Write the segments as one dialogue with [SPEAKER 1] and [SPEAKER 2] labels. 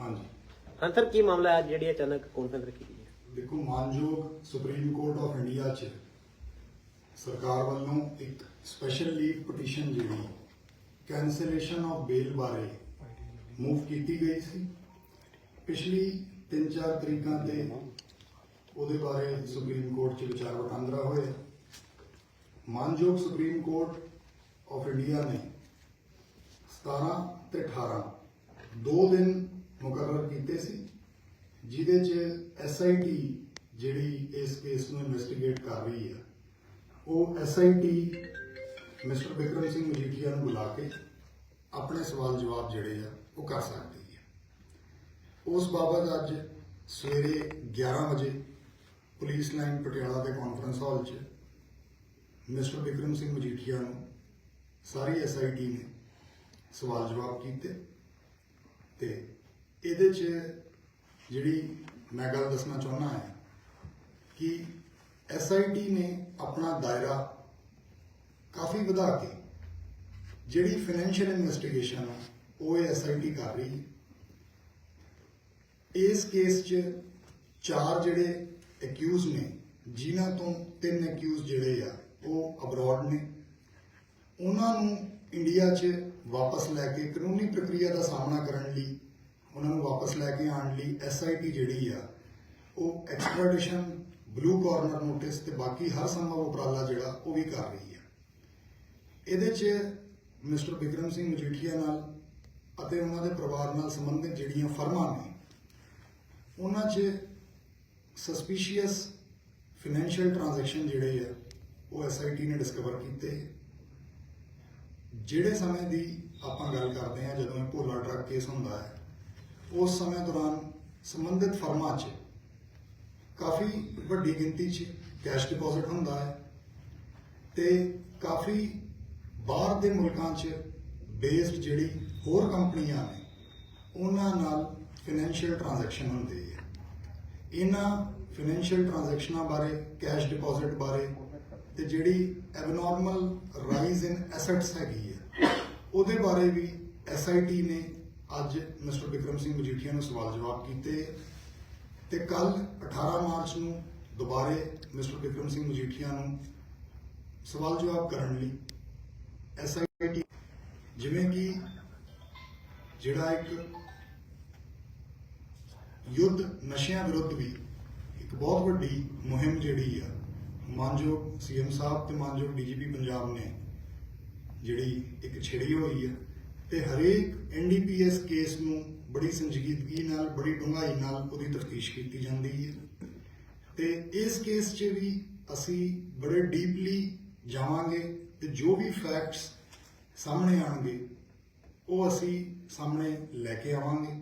[SPEAKER 1] ਹਾਂਜੀ।
[SPEAKER 2] ਹਾਂ ਸਰ ਕੀ ਮਾਮਲਾ ਹੈ? ਜਿਹੜੀ ਅਚਾਨਕ ਕਾਨਫਰੰਸ ਰੱਖੀ ਗਈ ਹੈ।
[SPEAKER 1] ਦੇਖੋ ਮਾਨਯੋਗ ਸੁਪਰੀਮ ਕੋਰਟ ਆਫ ਇੰਡੀਆ 'ਚ ਸਰਕਾਰ ਵੱਲੋਂ ਇੱਕ ਸਪੈਸ਼ਲ ਲੀਵ ਪਟੀਸ਼ਨ ਜਿਹੜੀ ਕੈਂਸਲੇਸ਼ਨ ਆਫ ਬੇਲ ਬਾਰੇ ਮੂਵ ਕੀਤੀ ਗਈ ਸੀ। ਪਿਛਲੀ 3-4 ਤਰੀਕਾਂ ਤੇ ਉਹਦੇ ਬਾਰੇ ਸੁਪਰੀਮ ਕੋਰਟ 'ਚ ਵਿਚਾਰ ਵਟਾਂਦਰਾ ਹੋਇਆ। ਮਾਨਯੋਗ ਸੁਪਰੀਮ ਕੋਰਟ ਆਫ ਇੰਡੀਆ ਨੇ 17 ਤੇ 18 ਦੋ ਦਿਨ ਮੁਕਰਰ ਕੀਤੇ ਸੀ, ਜਿਹਦੇ ਚ ਐਸਆਈਟੀ ਜਿਹੜੀ ਇਸ ਕੇਸ ਨੂੰ ਇਨਵੈਸਟੀਗੇਟ ਕਰ ਰਹੀ ਹੈ, ਉਹ ਐਸਆਈਟੀ ਮਿਸਟਰ ਬਿਕਰਮ ਸਿੰਘ ਮਜੀਠੀਆ ਨੂੰ ਬੁਲਾ ਕੇ ਆਪਣੇ ਸਵਾਲ ਜਵਾਬ ਜਿਹੜੇ ਆ, ਉਹ ਕਰ ਸਕਦੀ ਹੈ। ਉਸ ਬਾਬਤ ਅੱਜ ਸਵੇਰੇ 11 ਵਜੇ ਪੁਲਿਸ ਲਾਈਨ ਪਟਿਆਲਾ ਦੇ ਕਾਨਫਰੰਸ ਹਾਲ 'ਚ ਮਿਸਟਰ ਬਿਕਰਮ ਸਿੰਘ ਮਜੀਠੀਆ ਨੂੰ ਸਾਰੀ ਐਸਆਈਟੀ ਨੇ ਸਵਾਲ ਜਵਾਬ ਕੀਤੇ। ਤੇ ਇਹਦੇ 'ਚ ਜਿਹੜੀ ਮੈਂ ਗੱਲ ਦੱਸਣਾ ਚਾਹੁੰਦਾ ਹੈ ਕਿ ਐਸਆਈਟੀ ਨੇ ਆਪਣਾ ਦਾਇਰਾ ਕਾਫੀ ਵਧਾ ਕੇ ਜਿਹੜੀ ਫਾਈਨੈਂਸ਼ੀਅਲ ਇਨਵੈਸਟੀਗੇਸ਼ਨ ਆ, ਉਹ ਐਸਆਈਟੀ ਕਰ ਰਹੀ ਹੈ। ਇਸ ਕੇਸ 'ਚ ਚਾਰ ਜਿਹੜੇ ਅਕਿਊਜ਼ ਨੇ, ਜਿਨ੍ਹਾਂ ਤੋਂ ਤਿੰਨ ਅਕਿਊਜ਼ ਜਿਹੜੇ ਆ, ਉਹ ਅਬਰੋਡ ਨੇ। ਉਹਨਾਂ ਨੂੰ ਇੰਡੀਆ 'ਚ ਵਾਪਸ ਲੈ ਕੇ ਕਾਨੂੰਨੀ ਪ੍ਰਕਿਰਿਆ ਦਾ ਸਾਹਮਣਾ ਕਰਨ ਲਈ, ਉਹਨਾਂ ਨੂੰ ਵਾਪਸ ਲੈ ਕੇ ਆਉਣ ਲਈ ਐਸਆਈਟੀ ਜਿਹੜੀ ਆ, ਉਹ ਐਕਸਟ੍ਰੈਡੀਸ਼ਨ ਬਲੂ ਕਾਰਨਰ ਨੋਟਿਸ ਤੇ ਬਾਕੀ ਹਰ ਸੰਭਵ ਉਪਰਾਲਾ ਜਿਹੜਾ, ਉਹ ਵੀ ਕਰ ਰਹੀ ਆ। ਇਹਦੇ 'ਚ ਮਿਸਟਰ ਬਿਕਰਮ ਸਿੰਘ ਮਜੀਠੀਆ ਨਾਲ ਅਤੇ ਉਹਨਾਂ ਦੇ ਪਰਿਵਾਰ ਨਾਲ ਸੰਬੰਧਿਤ ਜਿਹੜੀਆਂ ਫਰਮਾਂ ਨੇ, ਉਹਨਾਂ 'ਚ ਸਸਪੀਸ਼ੀਅਸ ਫਾਈਨੈਂਸ਼ੀਅਲ ਟ੍ਰਾਂਜੈਕਸ਼ਨ ਜਿਹੜੇ ਆ, ਉਹ ਐਸਆਈਟੀ ਨੇ ਡਿਸਕਵਰ ਕੀਤੇ। ਜਿਹੜੇ ਸਮੇਂ ਦੀ ਆਪਾਂ ਗੱਲ ਕਰਦੇ ਹਾਂ, ਜਦੋਂ ਭੋਲਾ ਡਰੱਗ ਕੇਸ ਹੁੰਦਾ ਹੈ, ਉਸ ਸਮੇਂ ਦੌਰਾਨ ਸੰਬੰਧਿਤ ਫਰਮਾਂ 'ਚ ਕਾਫੀ ਵੱਡੀ ਗਿਣਤੀ 'ਚ ਕੈਸ਼ ਡਿਪੋਜ਼ਿਟ ਹੁੰਦਾ ਹੈ ਤੇ ਕਾਫੀ ਬਾਹਰ ਦੇ ਮੁਲਕਾਂ 'ਚ ਬੇਸਡ ਜਿਹੜੀ ਹੋਰ ਕੰਪਨੀਆਂ ਨੇ, ਉਹਨਾਂ ਨਾਲ ਫਾਈਨੈਂਸ਼ੀਅਲ ਟ੍ਰਾਂਜੈਕਸ਼ਨ ਹੁੰਦੀ ਹੈ। ਇਹਨਾਂ ਫਾਈਨੈਂਸ਼ੀਅਲ ਟ੍ਰਾਂਜੈਕਸ਼ਨਾਂ ਬਾਰੇ ਕੈਸ਼ ਡਿਪੋਜ਼ਿਟ ਬਾਰੇ ਤੇ ਜਿਹੜੀ ਐਬਨੋਰਮਲ ਰਾਈਜ਼ ਇਨ ਐਸੈਟਸ ਹੈਗੀ ਹੈ, ਉਹਦੇ ਬਾਰੇ ਵੀ ਐਸਆਈਟੀ ਨੇ ਅੱਜ ਮਿਸਟਰ ਬਿਕਰਮ ਸਿੰਘ ਮਜੀਠੀਆ ਨੂੰ ਸਵਾਲ ਜਵਾਬ ਕੀਤੇ। ਤੇ ਕੱਲ 18 ਮਾਰਚ ਨੂੰ ਦੁਬਾਰੇ ਮਿਸਟਰ ਬਿਕਰਮ ਸਿੰਘ ਮਜੀਠੀਆ ਨੂੰ ਸਵਾਲ ਜਵਾਬ ਕਰਨ ਲਈ ਐਸਆਈਟੀ ਜਿਵੇਂ ਕਿ ਜਿਹੜਾ ਇੱਕ ਯੁੱਧ ਨਸ਼ਿਆਂ ਵਿਰੁੱਧ ਵੀ ਇੱਕ ਬਹੁਤ ਵੱਡੀ ਮੁਹਿੰਮ ਜਿਹੜੀ ਆ ਮਾਨਯੋਗ ਸੀਐਮ ਸਾਹਿਬ ਤੇ ਮਾਨਯੋਗ ਡੀਜੀਪੀ ਪੰਜਾਬ ਨੇ ਜਿਹੜੀ ਇੱਕ ਛਿੜੀ ਹੋਈ ਹੈ ਤੇ ਹਰੇਕ ਐਨਡੀਪੀਐਸ ਕੇਸ ਨੂੰ ਬੜੀ ਸੰਜੀਦਗੀ ਨਾਲ, ਬੜੀ ਡੂੰਘਾਈ ਨਾਲ ਉਹਦੀ ਤਫਤੀਸ਼ ਕੀਤੀ ਜਾਂਦੀ ਹੈ। ਤੇ ਇਸ ਕੇਸ 'ਚ ਵੀ ਅਸੀਂ ਬੜੇ ਡੀਪਲੀ ਜਾਵਾਂਗੇ ਤੇ ਜੋ ਵੀ ਫੈਕਟਸ ਸਾਹਮਣੇ ਆਣਗੇ ਉਹ ਅਸੀਂ ਸਾਹਮਣੇ ਲੈ ਕੇ ਆਵਾਂਗੇ।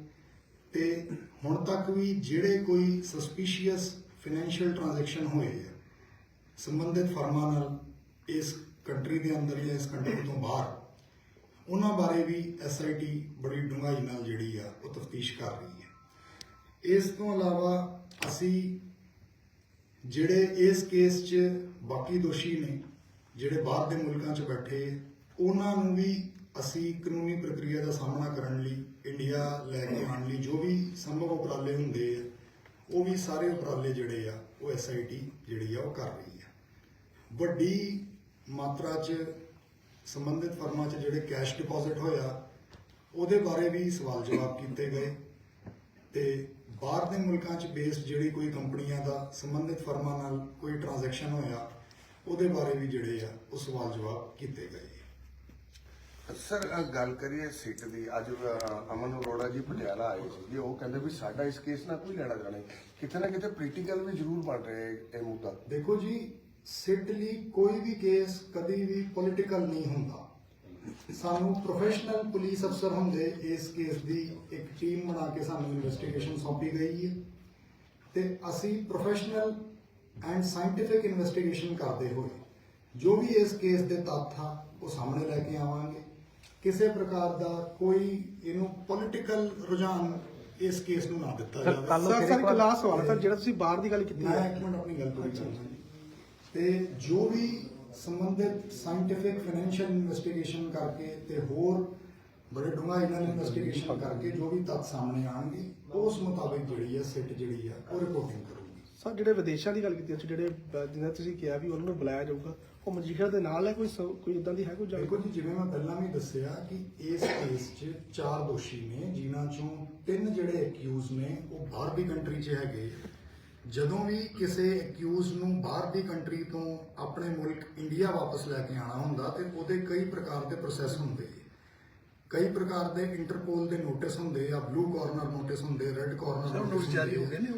[SPEAKER 1] ਤੇ ਹੁਣ ਤੱਕ ਵੀ ਜਿਹੜੇ ਕੋਈ ਸਸਪੀਸ਼ੀਅਸ ਫਾਈਨੈਂਸ਼ੀਅਲ ਟ੍ਰਾਂਜੈਕਸ਼ਨ ਹੋਏ ਆ ਸੰਬੰਧਿਤ ਫਰਮਾਂ ਨਾਲ ਇਸ ਕੰਟਰੀ ਦੇ ਅੰਦਰ ਜਾਂ ਇਸ ਕੰਟਰੀ ਤੋਂ ਬਾਹਰ, ਉਹਨਾਂ ਬਾਰੇ ਵੀ ਐਸਆਈਟੀ ਬੜੀ ਡੂੰਘਾਈ ਨਾਲ ਜਿਹੜੀ ਆ, ਉਹ ਤਫਤੀਸ਼ ਕਰ ਰਹੀ ਹੈ। ਇਸ ਤੋਂ ਇਲਾਵਾ ਅਸੀਂ ਜਿਹੜੇ ਇਸ ਕੇਸ 'ਚ ਬਾਕੀ ਦੋਸ਼ੀ ਨੇ, ਜਿਹੜੇ ਬਾਹਰ ਦੇ ਮੁਲਕਾਂ 'ਚ ਬੈਠੇ, ਉਹਨਾਂ ਨੂੰ ਵੀ ਅਸੀਂ ਕਾਨੂੰਨੀ ਪ੍ਰਕਿਰਿਆ ਦਾ ਸਾਹਮਣਾ ਕਰਨ ਲਈ ਇੰਡੀਆ ਲੈ ਕੇ ਆਉਣ ਲਈ ਜੋ ਵੀ ਸੰਭਵ ਉਪਰਾਲੇ ਹੁੰਦੇ ਆ ਉਹ ਵੀ ਸਾਰੇ ਉਪਰਾਲੇ ਜਿਹੜੇ ਆ, ਉਹ ਐਸਆਈਟੀ ਜਿਹੜੀ ਆ, ਉਹ ਕਰ ਰਹੀ ਆ। ਵੱਡੀ ਮਾਤਰਾ 'ਚ ਸੰਬੰਧਿਤ ਫਰਮਾਂ 'ਚ ਜਿਹੜੇ ਕੈਸ਼ ਡਿਪੋਜ਼ਿਟ ਹੋਇਆ, ਉਹਦੇ ਬਾਰੇ ਵੀ ਸਵਾਲ ਜਵਾਬ ਕੀਤੇ ਗਏ। ਤੇ ਬਾਹਰ ਦੇ ਮੁਲਕਾਂ 'ਚ ਬੇਸਡ ਜਿਹੜੀ ਕੋਈ ਕੰਪਨੀਆਂ ਦਾ ਸੰਬੰਧਿਤ ਫਰਮਾਂ ਨਾਲ ਕੋਈ ਟ੍ਰਾਂਜੈਕਸ਼ਨ ਹੋਇਆ, ਉਹਦੇ ਬਾਰੇ ਵੀ ਜਿਹੜੇ ਆ, ਉਹ ਸਵਾਲ ਜਵਾਬ ਕੀਤੇ ਗਏ।
[SPEAKER 3] ਸਰ ਅ, ਗੱਲ ਕਰੀਏ ਸਿੱਟ ਦੀ ਅੱਜ ਅ, ਅਮਨ ਅਰੋੜਾ ਜੀ ਪਟਿਆਲਾ ਆਏ ਸੀਗੇ ਉਹ ਕਹਿੰਦੇ ਵੀ ਸਾਡਾ ਇਸ ਕੇਸ ਨਾਲ ਕੋਈ ਲੈਣਾ ਦੇਣਾ ਨਹੀਂ। ਕਿਤੇ ਨਾ ਕਿਤੇ ਪੋਲੀਟੀਕਲ ਵੀ ਜ਼ਰੂਰ ਬਣ ਰਿਹਾ ਹੈ ਇਹ ਮੁੱਦਾ।
[SPEAKER 1] ਦੇਖੋ ਜੀ ਸਿੱਟ ਲਈ ਕੋਈ ਵੀ ਕੇਸ ਕਦੀ ਵੀ ਪੋਲਿਟੀਕਲ ਨਹੀਂ ਹੁੰਦਾ। ਸਾਨੂੰ ਪ੍ਰੋਫੈਸ਼ਨਲ ਪੁਲਿਸ ਅਫਸਰ ਹੁੰਦੇ ਇਸ ਕੇਸ ਦੀ ਇੱਕ ਟੀਮ ਬਣਾ ਕੇ ਸਾਨੂੰ ਇਨਵੈਸਟੀਗੇਸ਼ਨ ਸੌਂਪੀ ਗਈ ਹੈ। ਤੇ ਅਸੀਂ ਪ੍ਰੋਫੈਸ਼ਨਲ ਐਂਡ ਸਾਇੰਟੀਫਿਕ ਇਨਵੈਸਟੀਗੇਸ਼ਨ ਕਰਦੇ ਹੋਏ ਜੋ ਵੀ ਇਸ ਕੇਸ ਦੇ ਤੱਥ ਆ ਉਹ ਸਾਹਮਣੇ ਲੈ ਕੇ ਆਵਾਂਗੇ। ਕਿਸੇ ਪ੍ਰਕਾਰ ਦਾ ਕੋਈ ਇਹਨੂੰ ਪੋਲਿਟੀਕਲ ਰੁਝਾਨ ਇਸ ਕੇਸ ਨੂੰ ਨਾ ਦਿੱਤਾ ਜਾਵੇ।
[SPEAKER 2] ਨੂੰ
[SPEAKER 4] ਸਰ ਸਰ ਲਾਸਟ ਸਵਾਲ ਹੈ। ਸਰ ਜਿਹੜਾ ਤੁਸੀਂ ਬਾਹਰ ਦੀ ਗੱਲ ਕੀਤੀ
[SPEAKER 1] ਮੈਂ
[SPEAKER 4] ਹੈ
[SPEAKER 1] ਇੱਕ ਮਿੰਟ ਆਪਣੀ ਗੱਲ ਪੂਰੀ ਕਰਾਂ ਤੇ ਜੋ ਵੀ ਸੰਬੰਧਿਤ ਸਾਇੰਟੀਫਿਕ ਫਾਈਨੈਂਸ਼ੀਅਲ ਇਨਵੈਸਟੀਗੇਸ਼ਨ ਕਰਕੇ ਤੇ ਹੋਰ ਬੜੇ ਡੂੰਘਾਈ ਨਾਲ ਇਨਵੈਸਟੀਗੇਸ਼ਨ ਕਰਕੇ ਜੋ ਵੀ ਤੱਥ ਸਾਹਮਣੇ ਆਣਗੇ ਉਸ ਮੁਤਾਬਿਕ ਜਿਹੜੀ ਆ ਸਿੱਟ ਜਿਹੜੀ ਆ ਉਹ ਰਿਪੋਰਟਿੰਗ ਕਰੂਗੀ
[SPEAKER 4] ਸਰ ਜਿਹੜੇ ਵਿਦੇਸ਼ਾਂ ਦੀ ਗੱਲ ਕੀਤੀ ਤੁਸੀਂ ਜਿਹੜੇ ਬ- ਜਿਨ੍ਹਾਂ ਤੁਸੀਂ ਕਿਹਾ ਵੀ ਉਹਨਾਂ ਨੂੰ ਬੁਲਾਇਆ ਜਾਊਗਾ, ਉਹ ਮਜੀਠਾ ਦੇ ਨਾਲ ਹੈ? ਕੋਈ ਸ- ਕੋਈ ਇਦਾਂ ਦੀ ਹੈ ਕੋਈ
[SPEAKER 1] ਦੇਖੋ ਜੀ, ਜਿਵੇਂ ਮੈਂ ਪਹਿਲਾਂ ਵੀ ਦੱਸਿਆ ਕਿ ਇਸ ਕੇਸ 'ਚ ਚਾਰ ਦੋਸ਼ੀ ਨੇ, ਜਿਨ੍ਹਾਂ ਚੋਂ ਤਿੰਨ ਜਿਹੜੇ ਅਕਿਊਜ਼ ਨੇ, ਉਹ ਬਾਹਰ ਦੀ ਕੰਟਰੀ 'ਚ ਹੈਗੇ। ਜਦੋਂ ਵੀ ਕਿਸੇ ਅਕਿਊਜ਼ ਨੂੰ ਬਾਹਰ ਦੀ ਕੰਟਰੀ ਤੋਂ ਆਪਣੇ ਮੁਲਕ ਇੰਡੀਆ ਵਾਪਸ ਲੈ ਕੇ ਆਣਾ ਹੁੰਦਾ, ਤੇ ਉਹਦੇ ਕਈ ਪ੍ਰਕਾਰ ਦੇ ਪ੍ਰੋਸੈਸ ਹੁੰਦੇ। ਕਈ ਪ੍ਰਕਾਰ ਦੇ ਇੰਟਰਪੋਲ ਦੇ ਨੋਟਿਸ ਹੁੰਦੇ ਆ ਬਲੂ ਕਾਰਨਰ ਨੋਟਿਸ ਹੁੰਦੇ ਰੈੱਡ ਕਾਰਨਰ ਨੋਟਿਸ ਜਾਰੀ ਹੋ ਗਏ ਨੇ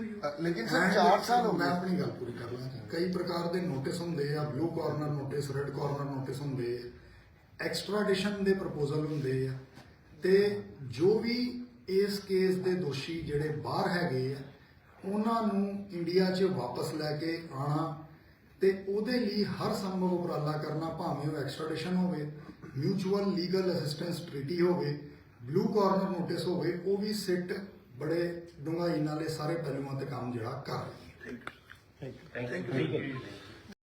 [SPEAKER 3] ਲੇਕਿਨ ਸਰ
[SPEAKER 1] And
[SPEAKER 3] 4 ਸਾਲ ਹੋ
[SPEAKER 1] ਮੈਂ
[SPEAKER 3] ਗਏ
[SPEAKER 1] ਆਪਣੀ ਗੱਲ ਪੂਰੀ ਕਰ ਲਾਂ ਕਈ ਪ੍ਰਕਾਰ ਦੇ ਨੋਟਿਸ ਹੁੰਦੇ ਆ blue corner notice red corner notice ਹੁੰਦੇ ਆ। ਐਕਸਟ੍ਰਾਡੀਸ਼ਨ ਦੇ ਪ੍ਰਪੋਜ਼ਲ ਹੁੰਦੇ ਆ। ਤੇ ਜੋ ਵੀ ਇਸ ਕੇਸ ਦੇ ਦੋਸ਼ੀ ਜਿਹੜੇ ਬਾਹਰ ਹੈਗੇ ਆ ਉਹਨਾਂ ਨੂੰ ਇੰਡੀਆ 'ਚ ਵਾਪਸ ਲੈ ਕੇ ਆਣਾ ਤੇ ਉਹਦੇ ਲਈ ਹਰ ਸੰਭਵ ਉਪਰਾਲਾ ਕਰਨਾ ਭਾਵੇਂ ਉਹ ਐਕਸਟ੍ਰਾਡੀਸ਼ਨ ਹੋਵੇ। ਮਿਊਚੁਅਲ ਲੀਗਲ ਅਸਿਸਟੈਂਸ ਟ੍ਰੀਟੀ ਹੋਵੇ ਬਲੂ ਕਾਰਨਰ ਨੋਟਿਸ ਹੋਵੇ ਉਹ ਵੀ ਸਿੱਟ ਬੜੇ ਡੂੰਘਾਈ ਨਾਲ ਇਹ ਸਾਰੇ ਪਹਿਲੂਆਂ ਤੇ ਕੰਮ ਜਿਹੜਾ ਕਰ ਰਹੀ ਹੈ
[SPEAKER 2] ਥੈਂਕ ਯੂ ਠੀਕ ਹੈ